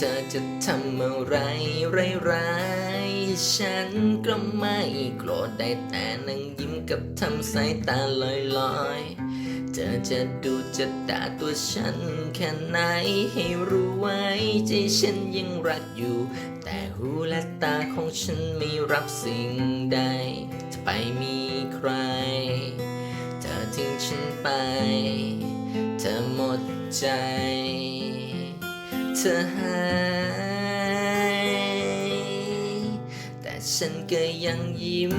เธอจะทำอะไรร้ายๆฉันก็ไม่โกรธได้แต่นั่งยิ้มกับทำสายตาลอยๆ เธอจะดูจะด่าตัวฉันแค่ไหนให้รู้ไว้ใจฉันยังรักอยู่ แต่หูและตาของฉันไม่รับสิ่งใดจะไปมีใคร เธอทิ้งฉันไป เธอหมดใจ เธอหายแต่ฉันก็ยังยิ้ม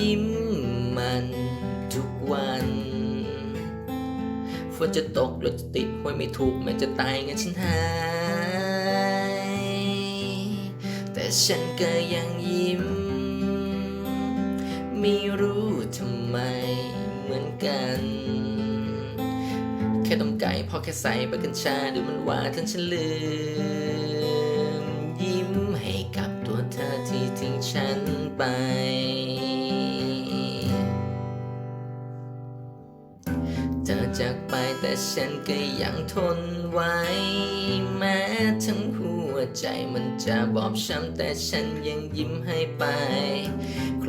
ยิ้มมันทุกวันฝนจะตกรถจะติดห้วยไม่ถูกแม้จะตายงั้นฉันหายแต่ฉันก็ยังยิ้ม ไม่รู้ทำไมเหมือนกัน ค่ต้มไก่พอแค่ใส่ใบกัญชาดูมันหวานจนฉันลืม ยิ้มให้กับตัวเธอที่ทิ้งฉันไป เธอจากไปแต่ฉันก็ยังทนไว้ แม้ทั้งหัวใจมันจะบอบช้ำแต่ฉันยังยิ้มให้ไป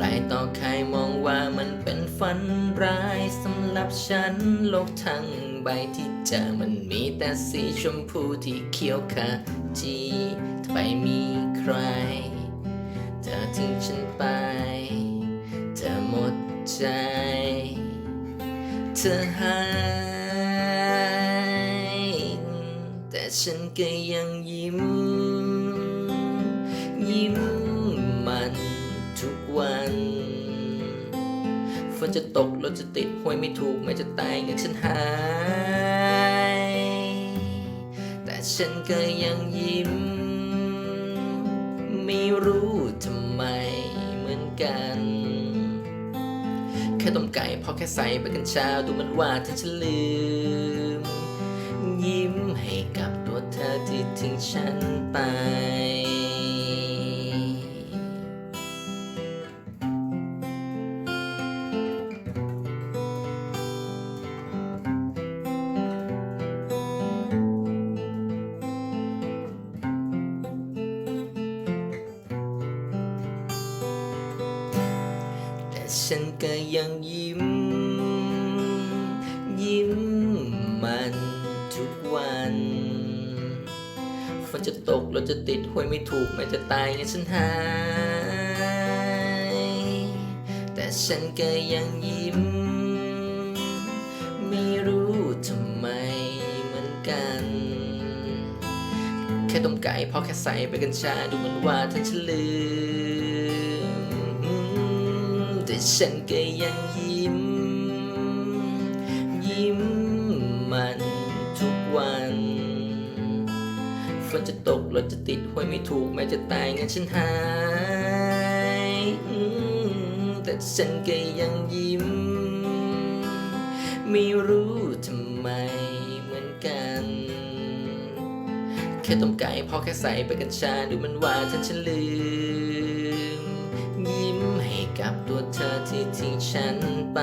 รต่อใครมองว่ามันเป็นฝันร้ายสำหรับฉันโลกทั้งใบที่เจอมันมีแต่สีชมพูที่เขียวขจีถ้าไปมีใคร เธอทิ้งฉันไป เธอหมดใจ เธอหายแต่ฉันก็ยังยิ้ม ฝนจะตกรถจะติดห้วยไม่ถูกไม่จะตายเงินฉันหาย แต่ฉันก็ยังยิ้ม ไม่รู้ทำไมเหมือนกัน แค่ต้มไก่พอแค่ใส่ใบกัญชาดูมันว่าถ้าฉันลืม ยิ้มให้กับตัวเธอที่ทิ้งฉันไป ฉันก็ยังยิ้ม ยิ้มมันทุกวันฝนจะตกเรถจะติดห้วยไม่ถูกแม้จะตายงั้นฉันหาย แต่ฉันก็ยังยิ้ม ไม่รู้ทำไมเหมือนกัน แค่ต้มไก่พอแค่ใส่ใบกัญชาดูเหมันว่าท่านฉันลืม ฉันก็ยังยิ้ม ยิ้มมันทุกวันฝนจะตกรถจะติดห้วยไม่ถูกแม้จะตายงั้นฉันหาย แต่ฉันก็ยังยิ้ม ไม่รู้ทำไมเหมือนกัน แค่ต้มไก่พอแค่ใส่ไปกัญชาดูมันว่าท่านฉันลืม บตัวเธอที่ทิ้งฉันไป